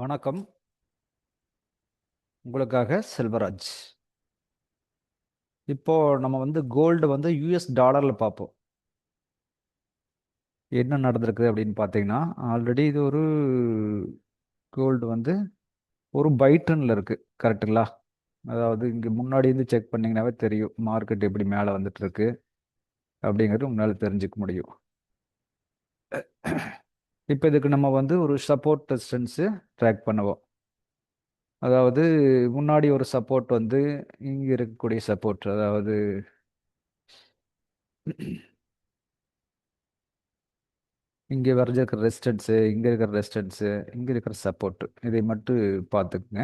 வணக்கம். உங்களுக்காக செல்வராஜ். இப்போ நம்ம வந்து கோல்டு வந்து யூஎஸ் டாலரில் பார்ப்போம். என்ன நடந்திருக்குது அப்படின்னு பார்த்தீங்கன்னா ஆல்ரெடி இது ஒரு கோல்டு வந்து ஒரு பைட்டனில் இருக்குது கரெக்டுங்களா அதாவது இங்கே முன்னாடி இருந்து செக் பண்ணிங்கனாவே தெரியும். மார்க்கெட் எப்படி மேலே வந்துட்டு இருக்கு அப்படிங்கிறது உங்களால் தெரிஞ்சுக்க முடியும். இப்போ இதுக்கு நம்ம வந்து ஒரு சப்போர்ட் ரெசிஸ்டன்ஸு ட்ராக் பண்ணுவோம். அதாவது முன்னாடி ஒரு சப்போர்ட் வந்து இங்கே இருக்கக்கூடிய சப்போர்ட் அதாவது இங்கே வரைஞ்சிருக்கிற ரெசிஸ்டன்ஸு இங்கே இருக்கிற ரெசிஸ்டன்ஸு இங்கே இருக்கிற சப்போர்ட்டு இதை மட்டும் பார்த்துக்குங்க.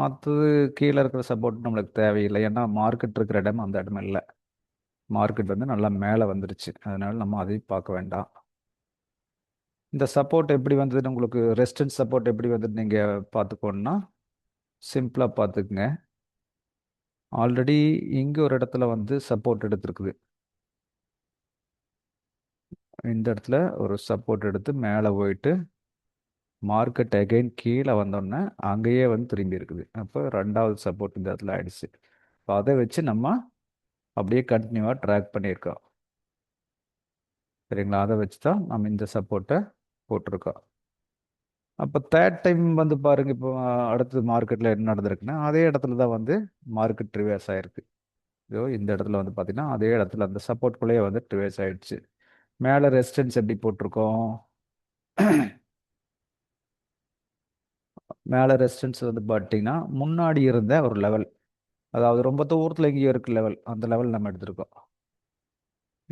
மற்றது கீழே இருக்கிற சப்போர்ட் நம்மளுக்கு தேவையில்லை. ஏன்னா மார்க்கெட் இருக்கிற இடம் அந்த இடம் இல்லை. மார்க்கெட் வந்து நல்லா மேலே வந்துருச்சு. அதனால நம்ம அதையும் பார்க்க வேண்டாம். இந்த சப்போர்ட் எப்படி வந்ததுன்னு உங்களுக்கு ரெஸ்டன்ஸ் சப்போர்ட் எப்படி வந்தது நீங்கள் பார்த்துக்கோன்னா சிம்பிளாக பார்த்துக்குங்க. ஆல்ரெடி இங்கே ஒரு இடத்துல வந்து சப்போர்ட் எடுத்துருக்குது. இந்த இடத்துல ஒரு சப்போர்ட் எடுத்து மேலே போயிட்டு மார்க்கெட் அகைன் கீழே வந்தோடனே அங்கேயே வந்து திரும்பி இருக்குது. அப்போ ரெண்டாவது சப்போர்ட் இந்த இடத்துல ஆயிடுச்சு. இப்போ அதை வச்சு நம்ம அப்படியே கண்டினியூவாக ட்ராக் பண்ணியிருக்கோம். சரிங்களா? அதை வச்சு தான் நம்ம இந்த சப்போர்ட்டை போட்டிருக்கோம் அப்போ தேர்ட் டைம் வந்து பாருங்க இப்போ அடுத்தது மார்க்கெட்டில் என்ன நடந்திருக்குன்னா அதே இடத்துல தான் வந்து மார்க்கெட் ரிவர்ஸ் ஆயிருக்கு. இதோ இந்த இடத்துல வந்து பார்த்தீங்கன்னா அதே இடத்துல அந்த சப்போர்ட்குள்ளேயே வந்து ரிவர்ஸ் ஆயிடுச்சு. மேலே ரெசிஸ்டன்ஸ் எப்படி போட்டிருக்கோம்? மேலே ரெசிஸ்டன்ஸ் வந்து பார்த்தீங்கன்னா முன்னாடி இருந்த ஒரு லெவல் அதாவது ரொம்ப தூரத்தில் எங்கேயோ இருக்கு லெவல் அந்த லெவல் நம்ம எடுத்திருக்கோம்.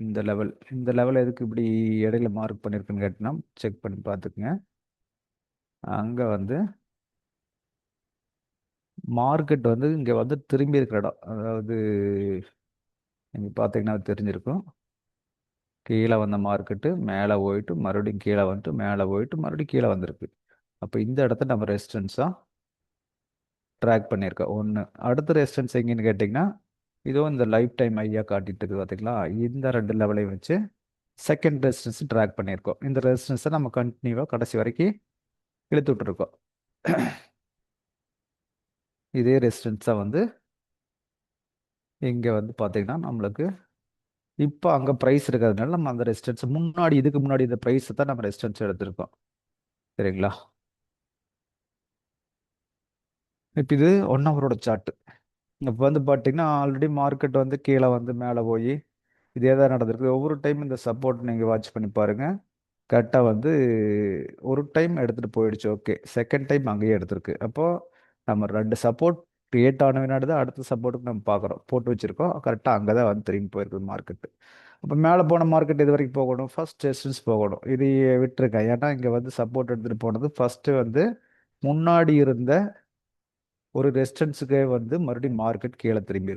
இந்த லெவல் இந்த லெவல் எதுக்கு இப்படி இடையில மார்க் பண்ணியிருக்குன்னு கேட்டிங்கன்னா செக் பண்ணி பார்த்துக்குங்க. அங்கே வந்து மார்க்கெட் வந்து இங்கே வந்து திரும்பி இருக்கிற இடம். அதாவது நீங்கள் பார்த்தீங்கன்னா தெரிஞ்சிருக்கும். கீழே வந்த மார்க்கெட்டு மேலே போயிட்டு மறுபடியும் கீழே வந்துட்டு மேலே போயிட்டு மறுபடியும் கீழே வந்திருக்கு. அப்போ இந்த இடத்த நம்ம ரெசிஸ்டன்ஸாக ட்ராக் பண்ணியிருக்கோம். ஒன்று அடுத்த ரெசிஸ்டன்ஸ் எங்கேன்னு கேட்டிங்கன்னா இதோ இந்த லைஃப் டைம் ஐயா காட்டிட்டு இருக்குது பார்த்தீங்களா இந்த ரெண்டு லெவலையும் வச்சு செகண்ட் ரெசிஸ்டன்ஸ் ட்ராக் பண்ணியிருக்கோம். இந்த ரெசிஸ்டன்ஸை நம்ம கண்டினியூவாக கடைசி வரைக்கும் இழுத்து விட்டுருக்கோம். இதே ரெசிஸ்டன்ஸை வந்து இங்கே வந்து பார்த்தீங்கன்னா நம்மளுக்கு இப்போ அங்கே ப்ரைஸ் இருக்கிறதுனால நம்ம அந்த ரெசிஸ்டன்ஸ் முன்னாடி இதுக்கு முன்னாடி இந்த ப்ரைஸை தான் நம்ம ரெசிஸ்டன்ஸ் எடுத்திருக்கோம். சரிங்களா? இப்போ இது ஒன் ஹவரோட சார்ட்டு இப்போ வந்து பார்த்தீங்கன்னா ஆல்ரெடி மார்க்கெட் வந்து கீழே வந்து மேலே போய் இதே தான் நடந்திருக்கு. ஒவ்வொரு டைம் இந்த சப்போர்ட் நீங்கள் வாட்ச் பண்ணி பாருங்கள் கரெக்டாக வந்து ஒரு டைம் எடுத்துகிட்டு போயிடுச்சு. ஓகே செகண்ட் டைம் அங்கேயே எடுத்திருக்கு. அப்போது நம்ம ரெண்டு சப்போர்ட் க்ரியேட் ஆன வினாடி தான் அடுத்த சப்போர்ட்டுக்கு நம்ம பார்க்குறோம். போட்டு வச்சுருக்கோம். கரெக்டாக அங்கே தான் வந்து திரும்பி போயிருக்குது மார்க்கெட்டு அப்போ மேலே போன மார்க்கெட் இது வரைக்கும் போகணும். ஃபர்ஸ்ட் ரெசிஸ்டன்ஸ் போகணும். இது விட்டுருக்கேன் ஏன்னா இங்கே வந்து சப்போர்ட் எடுத்துகிட்டு போனது ஃபஸ்ட்டு வந்து முன்னாடி இருந்த ஒரு ரெசிஸ்டன்ஸுக்கே வந்து மறுபடியும் மார்க்கெட் கீழே திரும்பி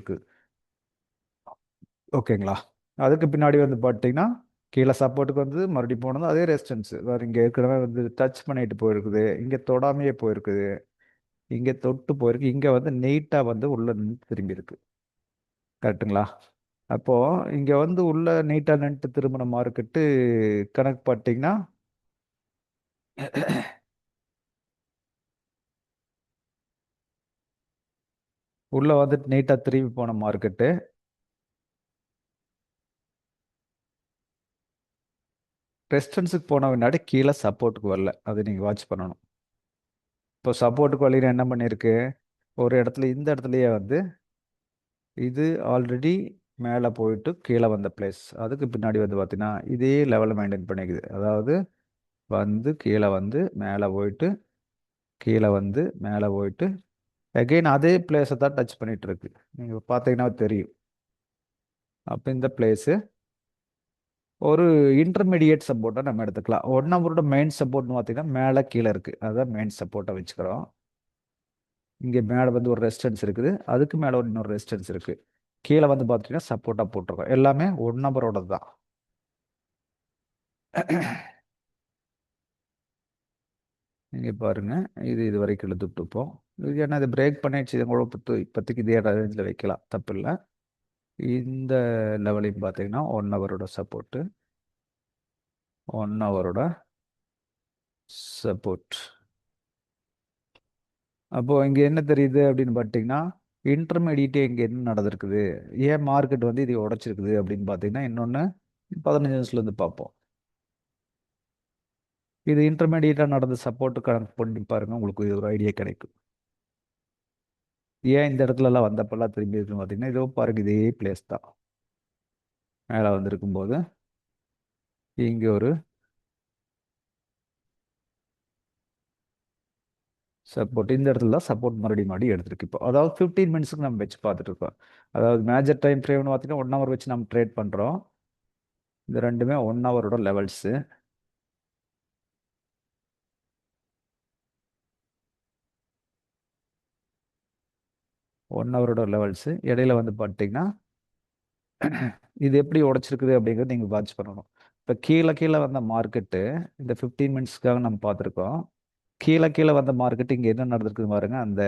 ஓகேங்களா அதுக்கு பின்னாடி வந்து பார்த்தீங்கன்னா கீழே சப்போர்ட்டுக்கு வந்து மறுபடியும் போனது அதே ரெசிஸ்டன்ஸ் வேறு இங்கே ஏற்கனவே வந்து டச் பண்ணிட்டு போயிருக்குது. இங்கே தொடாமையே போயிருக்குது. இங்கே தொட்டு போயிருக்கு. இங்கே வந்து நீட்டாக வந்து உள்ளே நின்று திரும்பி இருக்கு. கரெக்டுங்களா அப்போது இங்கே வந்து உள்ள நீட்டாக நின்றுட்டு திரும்பின மார்க்கெட்டு கணக்கு பார்த்தீங்கன்னா உள்ள வந்துட்டு நீட்டாக திரும்பி போன மார்க்கெட்டு ரெஸ்டன்ஸுக்கு போன பின்னாடி கீழே சப்போர்ட்டுக்கு வரல. அது நீங்கள் வாட்ச் பண்ணணும். இப்போ சப்போர்ட்டுக்கு வழியில் என்ன பண்ணியிருக்கு? ஒரு இடத்துல இந்த இடத்துலையே வந்து இது ஆல்ரெடி மேலே போயிட்டு கீழே வந்த பிளேஸ் அதுக்கு பின்னாடி வந்து பார்த்தீங்கன்னா இதே லெவலில் மெயின்டைன் பண்ணிக்குது. அதாவது வந்து கீழே வந்து மேலே போயிட்டு கீழே வந்து மேலே போயிட்டு அகெயின் அதே பிளேஸை தான் டச் பண்ணிகிட்டு இருக்கு நீங்கள் பார்த்தீங்கன்னா தெரியும். அப்போ இந்த பிளேஸு ஒரு இன்டர்மீடியேட் சப்போர்ட்டை நம்ம எடுத்துக்கலாம். ஒன் நம்பரோட மெயின் சப்போர்ட்னு பார்த்தீங்கன்னா மேலே கீழே இருக்குது அதான் மெயின் சப்போர்ட்டை வச்சுக்கிறோம். இங்கே மேலே வந்து ஒரு ரெசிஸ்டன்ஸ் இருக்குது. அதுக்கு மேலே ஒரு இன்னொரு ரெசிஸ்டன்ஸ் இருக்குது கீழே வந்து பார்த்தீங்கன்னா சப்போர்ட்டாக போட்டிருக்கோம். எல்லாமே ஒன் நம்பரோட தான். நீங்கள் பாருங்கள் இது இது வரைக்கும் இழுத்துட்டுப்போம் இது ஏன்னா இது பிரேக் பண்ணிடுச்சு. இது கூட பத்து இப்போதைக்கு இதே ரேஞ்சில் வைக்கலாம். தப்பு இல்லை இந்த லெவலையும் பார்த்தீங்கன்னா ஒன் ஹவரோட சப்போர்ட்டு ஒன் ஹவரோட சப்போர்ட் அப்போது இங்கே என்ன தெரியுது அப்படின்னு பார்த்தீங்கன்னா இன்டர்மீடியட்டே இங்கே என்ன நடந்திருக்குது? ஏன் மார்க்கெட் வந்து இதை உடைச்சிருக்குது அப்படின்னு பார்த்தீங்கன்னா இன்னொன்று பதினஞ்சு நிமிஷத்துலேருந்து பார்ப்போம். இது இன்டர்மீடியட்டாக நடந்த சப்போர்ட்டு கணக்கு பண்ணி பாருங்கள் உங்களுக்கு இது ஒரு ஐடியா கிடைக்கும். ஏன் இந்த இடத்துலலாம் வந்தப்பெல்லாம் திரும்பி இருக்குன்னு பார்த்தீங்கன்னா இதோ பாருங்க இதே பிளேஸ் தான். மேலே வந்திருக்கும் போது இங்கே ஒரு சப்போர்ட் இந்த இடத்துல தான் சப்போர்ட் மறுபடியும் மறுபடியும் எடுத்திருக்கு. இப்போ அதாவது ஃபிஃப்டீன் மினிட்ஸ்க்கு நம்ம வச்சு பார்த்துட்டு இருக்கோம். அதாவது மேஜர் டைம் ஃப்ரேம்னு பார்த்தீங்கன்னா ஒன் ஹவர் வச்சு நம்ம ட்ரேட் பண்ணுறோம் இந்த ரெண்டுமே ஒன் ஹவரோட லெவல்ஸு ஒன் ஹவரோட லெவல்ஸு இடையில வந்து பார்த்தீங்கன்னா இது எப்படி உடைச்சிருக்குது அப்படிங்கிறது நீங்கள் வாட்ச் பண்ணணும். இப்போ கீழே கீழே வந்த மார்க்கெட்டு இந்த ஃபிஃப்டீன் மினிட்ஸ்க்காக நம்ம பார்த்துருக்கோம் கீழே கீழே வந்த மார்க்கெட் இங்கே என்ன நடந்திருக்குது பாருங்க அந்த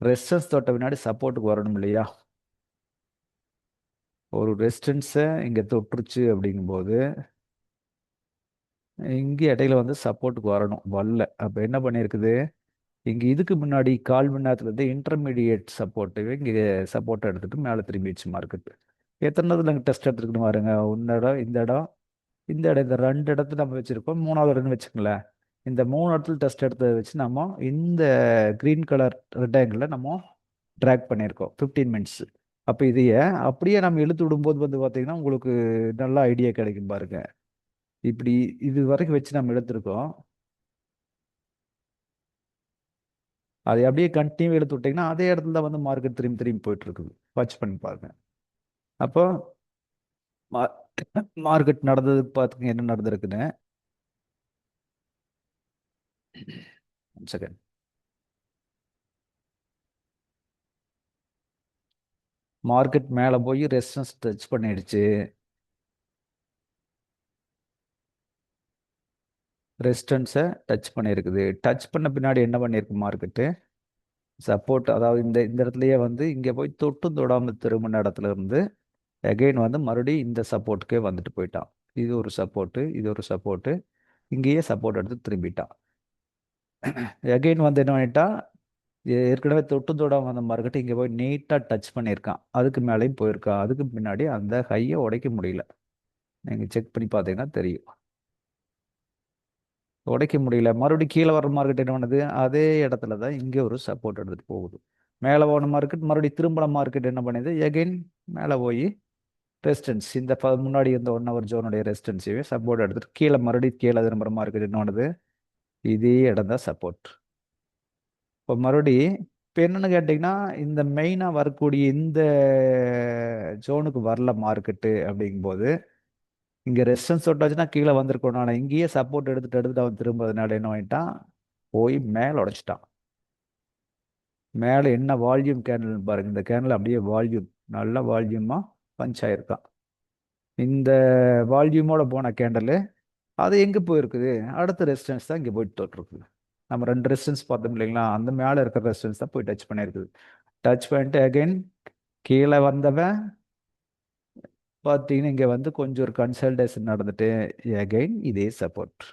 ரெஸ்டன்ஸ் தொட்ட பின்னாடி சப்போர்ட்டுக்கு வரணும் இல்லையா? ஒரு ரெஸ்டன்ஸை இங்கே தொற்றுச்சு அப்படிங்கும்போது இங்கே இடையில வந்து சப்போர்ட்டுக்கு வரணும் வரல. அப்போ என்ன பண்ணியிருக்குது இங்கே இதுக்கு முன்னாடி கால் மணி நேரத்தில் இருந்து இன்டர்மீடியேட் சப்போர்ட்டு இங்கே சப்போர்ட்டை எடுத்துகிட்டு மேலே திரும்பிடுச்சு மார்க்கெட் எத்தனை நாங்கள் டெஸ்ட் எடுத்துக்கிட்டு பாருங்க. இந்த இடம் இந்த இடம் இந்த இடம் இந்த ரெண்டு இடத்துல நம்ம வச்சுருக்கோம். மூணாவது இடம்னு வச்சுக்கோங்களேன். இந்த மூணு இடத்துல டெஸ்ட் எடுத்ததை வச்சு நம்ம இந்த க்ரீன் கலர் ரெட்டாங்கிளில் நம்ம ட்ராக் பண்ணியிருக்கோம். ஃபிஃப்டீன் மினிட்ஸ் அப்போ இதையே அப்படியே நம்ம இழுத்து விடும்போது வந்து பார்த்தீங்கன்னா உங்களுக்கு நல்ல ஐடியா கிடைக்கும் பாருங்க. இப்படி இது வரைக்கும் வச்சு நம்ம எடுத்திருக்கோம். அதை அப்படியே கண்டினியூ எடுத்து விட்டிங்கன்னா அதே இடத்துல தான் வந்து மார்க்கெட் திரும்பி திரும்பி போயிட்டு இருக்குது வாட்ச் பண்ணி பாருங்க. அப்போ மார்க்கெட் நடந்ததுக்கு பார்த்துங்க என்ன நடந்திருக்குன்னு. செகண்ட் மார்க்கெட் மேலே போய் ரெசிஸ்டன்ஸ் டச் பண்ணிடுச்சு. ரெசிஸ்டன்ஸை டச் பண்ணியிருக்குது. டச் பண்ண பின்னாடி என்ன பண்ணியிருக்கு மார்க்கெட்டு? சப்போர்ட் அதாவது இந்த இந்த இடத்துலையே வந்து இங்கே போய் தொட்டும் தொடாமல் திரும்பின இடத்துல இருந்து அகெயின் வந்து மறுபடியும் இந்த சப்போர்ட்டுக்கே வந்துட்டு போயிட்டான். இது ஒரு சப்போர்ட்டு இது ஒரு சப்போர்ட்டு. இங்கேயே சப்போர்ட் எடுத்து திரும்பிட்டான். அகெயின் வந்து என்ன பண்ணிட்டா ஏற்கனவே தொட்டு தொடாமல் வந்த மார்க்கெட்டு இங்கே போய் நீட்டாக டச் பண்ணியிருக்கான். அதுக்கு மேலேயும் போயிருக்கான். அதுக்கு பின்னாடி அந்த ஹையை உடைக்க முடியல. நீங்கள் செக் பண்ணி பார்த்தீங்கன்னா தெரியும். உடைக்க முடியல. மறுபடியும் கீழே வர மார்க்கெட் என்ன பண்ணுது? அதே இடத்துல தான் இங்கே ஒரு சப்போர்ட் எடுத்துகிட்டு போகுது. மேலே போன மார்க்கெட் மறுபடியும் திரும்பின மார்க்கெட் என்ன பண்ணுது? எகைன் மேலே போய் ரெசிஸ்டன்ஸ் இந்த முன்னாடி இருந்த ஒன் ஹவர் ஜோனுடைய ரெசிஸ்டன்ஸையே சப்போர்ட் எடுத்துகிட்டு கீழே மறுபடியும் கீழே திரும்புகிற மார்க்கெட் என்ன பண்ணுது? இதே இடம் தான் சப்போர்ட் இப்போ மறுபடி இப்போ என்னென்னு கேட்டிங்கன்னா இந்த மெயினாக வரக்கூடிய இந்த ஜோனுக்கு வரல மார்க்கெட்டு அப்படிங்கும்போது இங்கே ரெசிஸ்டன்ஸ் தொட்டாச்சுன்னா கீழே வந்திருக்கணும். ஆனால் இங்கேயே சப்போர்ட் எடுத்துட்டு எடுத்துட்டு அவன் திரும்புறதுனால என்ன வாங்கிட்டான் போய் மேலே உடைச்சிட்டான். மேலே என்ன வால்யூம் கேண்டில்னு பாருங்க. இந்த கேண்டில் அப்படியே வால்யூம் நல்ல வால்யூமாக பஞ்ச் ஆகிருக்கான் இந்த வால்யூமோட போன கேண்டலு அது எங்கே போயிருக்குது? அடுத்த ரெசிஸ்டன்ஸ் தான் இங்கே போயிட்டு தொட்டிருக்குது நம்ம ரெண்டு ரெசிஸ்டன்ஸ் பார்த்தோம் இல்லைங்களா? அந்த மேலே இருக்கிற ரெசிஸ்டன்ஸ் தான் போய் டச் பண்ணியிருக்குது. டச் பண்ணிட்டு அகைன் கீழே வந்தவன் பார்த்தீங்கன்னா இங்கே வந்து கொஞ்சம் ஒரு கன்சல்டேஷன் நடந்துட்டு அகைன் இதே சப்போர்ட்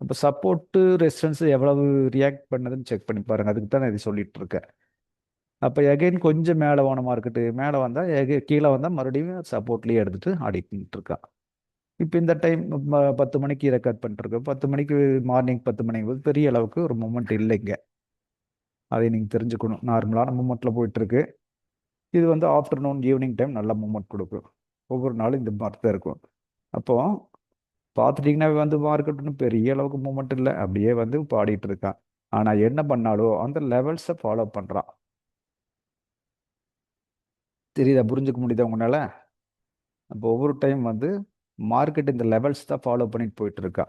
அப்போ சப்போர்ட்டு ரெசிஸ்டன்ஸ் எவ்வளவு ரியாக்ட் பண்ணதுன்னு செக் பண்ணி பாருங்கள் அதுக்கு தான் நான் இது சொல்லிட்டு இருக்கேன். அப்போ எகைன் கொஞ்சம் மேலே போன மார்க்கெட்டு மேலே வந்தால் எகை கீழே வந்தால் மறுபடியும் சப்போர்ட்லேயே எடுத்துகிட்டு ஆடிட்டு இருக்கான் இப்போ இந்த டைம் பத்து மணிக்கு ரெக்கார்ட் பண்ணிட்டுருக்கோம் பத்து மணிக்கு மார்னிங் பத்து மணிக்கு போது பெரிய அளவுக்கு ஒரு மூமெண்ட் இல்லைங்க. அதை நீங்கள் தெரிஞ்சுக்கணும். நார்மலான மூமெண்ட்டில் போயிட்டுருக்கு இது வந்து ஆஃப்டர்நூன் ஈவினிங் டைம் நல்ல மூமெண்ட் கொடுக்கும். ஒவ்வொரு நாளும் இந்த மாதிரி தான் இருக்கும். அப்போது பார்த்துட்டிங்கன்னாவே வந்து மார்க்கெட்னு பெரிய அளவுக்கு மூமெண்ட் இல்லை. அப்படியே வந்து பாடிட்டு இருக்கான். ஆனால் என்ன பண்ணாலும் அந்த லெவல்ஸை ஃபாலோ பண்ணுறான் தெரியுதா? புரிஞ்சுக்க முடியுதா உங்களால்? அப்போ ஒவ்வொரு டைம் வந்து மார்க்கெட் இந்த லெவல்ஸ் தான் ஃபாலோ பண்ணிட்டு போயிட்டு இருக்கா.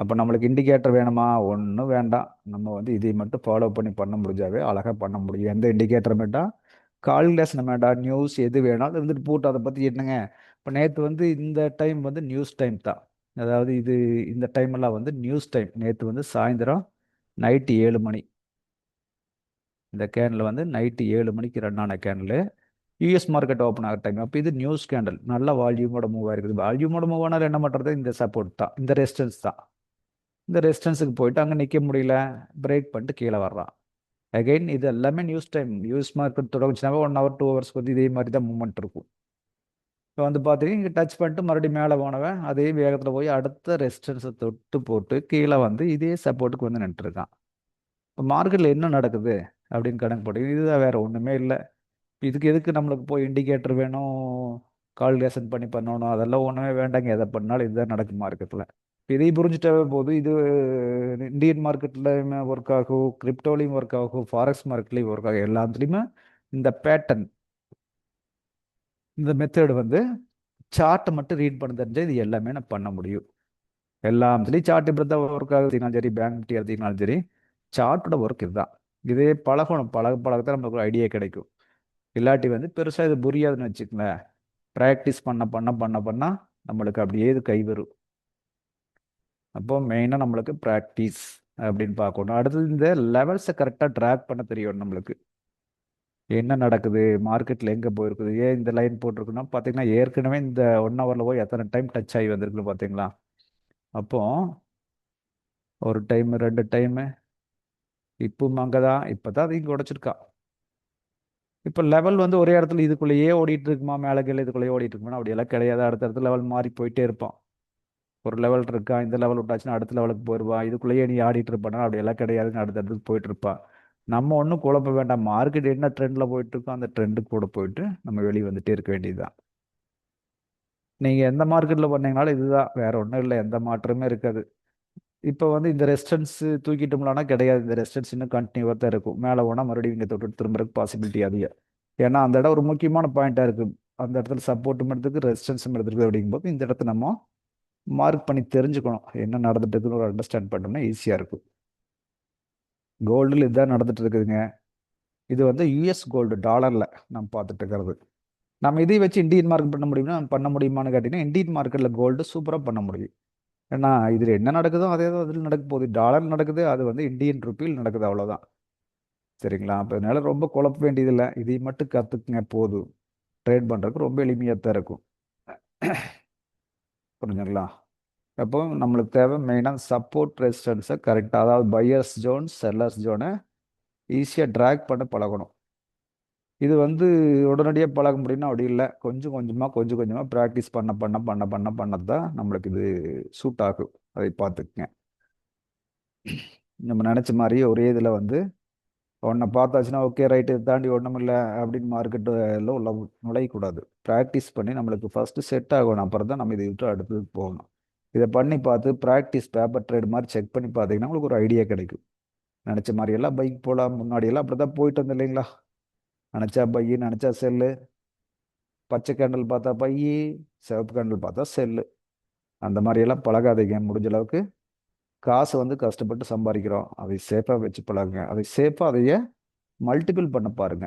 அப்போ நம்மளுக்கு இண்டிகேட்டர் வேணுமா? ஒன்றும் வேண்டாம். நம்ம வந்து இதை மட்டும் ஃபாலோ பண்ணி பண்ண முடிஞ்சாவே அழகாக பண்ண முடியும். எந்த இண்டிகேட்டர் மட்டும் கால்குலேஷன் வேண்டாம் நியூஸ் எது வேணாலும் இருந்துட்டு போட்டு அதை பற்றி என்னங்க? இப்போ நேற்று வந்து இந்த டைம் வந்து நியூஸ் டைம் தான். அதாவது இது இந்த டைமெல்லாம் வந்து நியூஸ் டைம். நேற்று வந்து சாயந்தரம் நைட்டு ஏழு மணி. இந்த கேனலில் வந்து நைட்டு ஏழு மணிக்கு ரன் ஆன கேனில். யூஎஸ் மார்க்கெட் ஓப்பன் ஆகிற டைம் அப்போ இது நியூஸ் கேண்டல் நல்ல வால்யூமோட மூவ் ஆகிருக்குது வால்யூமோட மூவ் ஆனால் என்ன பண்ணுறது இந்த சப்போர்ட் தான். இந்த ரெசிஸ்டன்ஸ் தான். இந்த ரெசிஸ்டன்ஸுக்கு போயிட்டு அங்கே நிற்க முடியல. பிரேக் பண்ணிட்டு கீழே வர்றான். அகைன் இது எல்லாமே நியூஸ் டைம் நியூஸ் மார்க்கெட் தொடங்குச்சுனாவே ஒன் ஹவர் டூ ஹவர்ஸ் வந்து இதே மாதிரி தான் மூவ்மெண்ட் இருக்கும். இப்போ வந்து பார்த்தீங்கன்னா இங்கே டச் பண்ணிட்டு மறுபடியும் மேலே போனவன் அதே வேகத்தில் போய் அடுத்த ரெசிஸ்டன்ஸை தொட்டு போட்டு கீழே வந்து இதே சப்போர்ட்டுக்கு வந்து நின்றுருக்கான் இப்போ மார்க்கெட்டில் என்ன நடக்குது அப்படின்னு கணக்கு போட்டீங்க இதுதான் வேறு ஒன்றுமே இல்லை. இதுக்கு எதுக்கு நம்மளுக்கு போய் இண்டிகேட்டர் வேணும் கால்குலேஷன் பண்ணி பண்ணணும் அதெல்லாம் ஒன்றுமே வேண்டாங்க. எதை பண்ணாலும் இதுதான் நடக்கும் மார்க்கெட்டில் இதை புரிஞ்சுட்டாவே போதும் இது இந்தியன் மார்க்கெட்லையுமே ஒர்க் ஆகும் கிரிப்டோலையும் ஒர்க் ஆகும் ஃபாரெக்ஸ் மார்க்கெட்லையும் ஒர்க் ஆகும் எல்லாத்துலேயுமே இந்த பேட்டர்ன் இந்த மெத்தடு வந்து சார்ட்டை மட்டும் ரீட் பண்ண தெரிஞ்சால் இது எல்லாமே நான் பண்ண முடியும். எல்லாத்துலேயும் சார்ட் இப்படி தான் ஒர்க் ஆகுதுனாலும் சரி பேங்க் நிஃப்டி எடுத்தீங்கனாலும் சரி சார்ட்டோட ஒர்க் இதுதான். இதே பழகணும் பழக பழகத்தான் நமக்கு ஒரு ஐடியா கிடைக்கும். இல்லாட்டி வந்து பெருசாக இது புரியாதுன்னு வச்சுக்கங்களேன். ப்ராக்டிஸ் பண்ண பண்ண பண்ண பண்ணால் நம்மளுக்கு அப்படியே இது கை வரும் அப்போ மெயினாக நம்மளுக்கு ப்ராக்டிஸ் அப்படின்னு பார்க்கணும். அடுத்தது இந்த லெவல்ஸை கரெக்டாக ட்ராக் பண்ண தெரியும் நம்மளுக்கு. என்ன நடக்குது? மார்க்கெட்டில் எங்கே போயிருக்குது? ஏன் இந்த லைன் போட்டிருக்குன்னா பார்த்தீங்கன்னா ஏற்கனவே இந்த ஒன் ஹவரில் போய் எத்தனை டைம் டச் ஆகி வந்திருக்குன்னு பார்த்தீங்களா? அப்போ ஒரு டைம் ரெண்டு டைமு இப்பவும் அங்கே தான் இப்போ தான் அது இங்கே உடச்சிருக்கா இப்போ லெவல் வந்து ஒரே இடத்துல இதுக்குள்ளேயே ஓடிட்டு இருக்குமா? மேலே கீழே இதுக்குள்ளேயே ஓடிட்டு இருக்குமா அப்படியெல்லாம் கிடையாது. அடுத்த இடத்துல லெவல் மாறி போயிட்டே இருப்பான் ஒரு லெவல் இருக்கா? இந்த லெவல் விட்டாச்சுன்னா அடுத்த லெவலுக்கு போயிடுவா இதுக்குள்ளேயே நீ ஆடிட்டு இருப்பானா? அப்படி எல்லாம் கிடையாதுன்னு அடுத்த இடத்துக்கு போயிட்டு இருப்பா. நம்ம ஒன்றும் குழப்ப வேண்டாம். மார்க்கெட் என்ன ட்ரெண்டில் போயிட்டு இருக்கோ அந்த ட்ரெண்டுக்கு கூட போயிட்டு நம்ம வெளியே வந்துட்டே இருக்க வேண்டியதுதான். நீங்கள் எந்த மார்க்கெட்டில் பண்ணீங்கனாலும் இதுதான். வேற ஒன்றும் இல்லை. எந்த மாற்றமே இருக்காது. இப்போ வந்து இந்த ரெஸ்டன்ஸ் தூக்கிட்டோம்லானா கிடையாது. இந்த ரெஸ்டன்ஸ் இன்னும் கண்டினியூவாக தான் இருக்கும். மேலே போனால் மறுபடியும் இங்கே தொட்டு திரும்புறதுக்கு பாசிபிலிட்டி அதிகம். ஏன்னா அந்த இடம் ஒரு முக்கியமான பாயிண்ட்டாக இருக்குது அந்த இடத்துல சப்போர்ட்டும் எடுத்துக்கு ரெசிஸ்டன்ஸும் எடுத்துருக்கு அப்படிங்கும்போது இந்த இடத்த நம்ம மார்க் பண்ணி தெரிஞ்சுக்கணும். என்ன நடந்துட்டு இருக்குன்னு ஒரு அண்டர்ஸ்டாண்ட் பண்ணோம்னா ஈஸியாக இருக்கும். கோல்டில் இதுதான் நடந்துட்டு இருக்குதுங்க இது வந்து யூஎஸ் கோல்டு டாலரில் நம்ம பார்த்துட்டு இருக்கிறது நம்ம இதை வச்சு இந்தியன் மார்க்கெட் பண்ண முடியும்னா பண்ண முடியுமான்னு கேட்டிங்கன்னா இந்தியன் மார்க்கெட்டில் கோல்டு சூப்பராக பண்ண முடியும். ஏன்னா இதில் என்ன நடக்குதோ அதே தான் அதில் நடக்க போகுது. டாலர் நடக்குது அது வந்து இந்தியன் ருப்பியில் நடக்குது அவ்வளோதான் சரிங்களா? அப்போ அதனால ரொம்ப குழப்ப வேண்டியதில்லை. இதை மட்டும் கற்றுக்குங்க போதும். ட்ரேட் பண்ணுறதுக்கு ரொம்ப எளிமையாக தான் இருக்கும். புரிஞ்சுங்களா? அப்போ நம்மளுக்கு தேவை மெயினாக சப்போர்ட் ரெசிஸ்டன்ஸை கரெக்டாக அதாவது பையர்ஸ் ஜோன் செல்லர்ஸ் ஜோனை ஈஸியாக ட்ராக் பண்ண பழகணும். இது வந்து உடனடியாக பழக முடியும்னா அப்படி இல்லை. கொஞ்சம் கொஞ்சமாக கொஞ்சம் கொஞ்சமாக ப்ராக்டிஸ் பண்ண பண்ண பண்ண பண்ண பண்ண தான் நம்மளுக்கு இது சூட் ஆகும். அதை பார்த்துக்குங்க. நம்ம நினச்ச மாதிரியே ஒரே இதில் வந்து உன்னை பார்த்தாச்சுன்னா ஓகே ரைட்டு தாண்டி ஒன்றும் இல்லை அப்படின்னு மார்க்கெட்டில் உள்ள நுழையக்கூடாது. ப்ராக்டிஸ் பண்ணி நம்மளுக்கு ஃபஸ்ட்டு செட் ஆகணும். அப்புறம் தான் நம்ம இதை விட்டு அடுத்தது போகணும். இதை பண்ணி பார்த்து ப்ராக்டிஸ் பேப்பர் ட்ரேடு மாதிரி செக் பண்ணி பார்த்தீங்கன்னா உங்களுக்கு ஒரு ஐடியா கிடைக்கும். நினச்ச மாதிரியெல்லாம் பைக் போகலாம். முன்னாடியெல்லாம் அப்படி தான் போயிட்டு வந்து இல்லைங்களா? நினச்சா பையி நினச்சா செல்லு. பச்சை கேண்டல் பார்த்தா பையி சிவப்பு கேண்டல் பார்த்தா செல்லு. அந்த மாதிரியெல்லாம் பழகாதீங்க. முடிஞ்ச அளவுக்கு காசு வந்து கஷ்டப்பட்டு சம்பாதிக்கிறோம். அதை சேஃபாக வச்சு பழகுங்க. அதை சேஃபாக அதையே மல்டிபிள் பண்ண பாருங்க.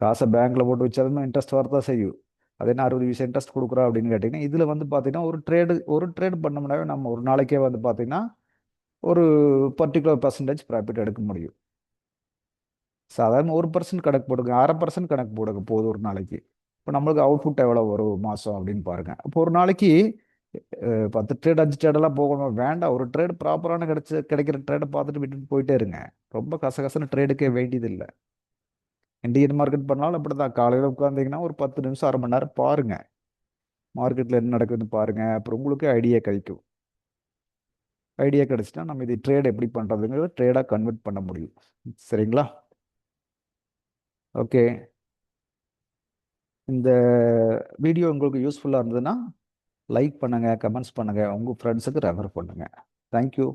காசை பேங்க்கில் போட்டு வச்சாலுமே இன்ட்ரெஸ்ட் வரதான் செய்யும். அதே என்ன அறுபது வீசம் இன்ட்ரெஸ்ட் கொடுக்குறோம் அப்படின்னு கேட்டிங்கன்னா இதில் வந்து பார்த்தீங்கன்னா ஒரு ட்ரேடு ஒரு ட்ரேட் பண்ணோம்னாவே நம்ம ஒரு நாளைக்கே வந்து பார்த்தீங்கன்னா ஒரு பர்டிகுலர் பர்சன்டேஜ் ப்ராஃபிட் எடுக்க முடியும். சாதாரண ஒரு பர்சன்ட் கணக்கு போடுங்க. அரை பர்சன்ட் கணக்கு போடுங்க. போதும் ஒரு நாளைக்கு. இப்போ நம்மளுக்கு அவுட்புட் எவ்வளோ வரும்? மாதம் அப்படின்னு பாருங்கள் இப்போ ஒரு நாளைக்கு பத்து ட்ரேட் அஞ்சு ட்ரேடெல்லாம் போகணும். வேண்டாம் ஒரு ட்ரேடு ப்ராப்பரான கிடைச்ச கிடைக்கிற ட்ரேடை பார்த்துட்டு விட்டுட்டு போயிட்டே இருங்க. ரொம்ப கசகசன்னு ட்ரேடுக்கே வேண்டியதில்லை. இந்தியன் மார்க்கெட் பண்ணாலும் அப்படி தான் காலையில் உட்காந்திங்கன்னா ஒரு பத்து நிமிஷம் அரை மணி நேரம் பாருங்கள் மார்க்கெட்டில் என்ன நடக்குதுன்னு பாருங்கள் அப்புறம் உங்களுக்கு ஐடியா கிடைக்கும். ஐடியா கிடைச்சிட்டா நம்ம இது ட்ரேட் எப்படி பண்ணுறதுங்கிறத ட்ரேடாக கன்வெர்ட் பண்ண முடியும். சரிங்களா? ஓகே இந்த வீடியோ உங்களுக்கு யூஸ்ஃபுல்லாக இருந்ததுன்னா லைக் பண்ணுங்கள் கமெண்ட்ஸ் பண்ணுங்கள் உங்கள் ஃப்ரெண்ட்ஸுக்கு ரெஃபர் பண்ணுங்கள் தேங்க்யூ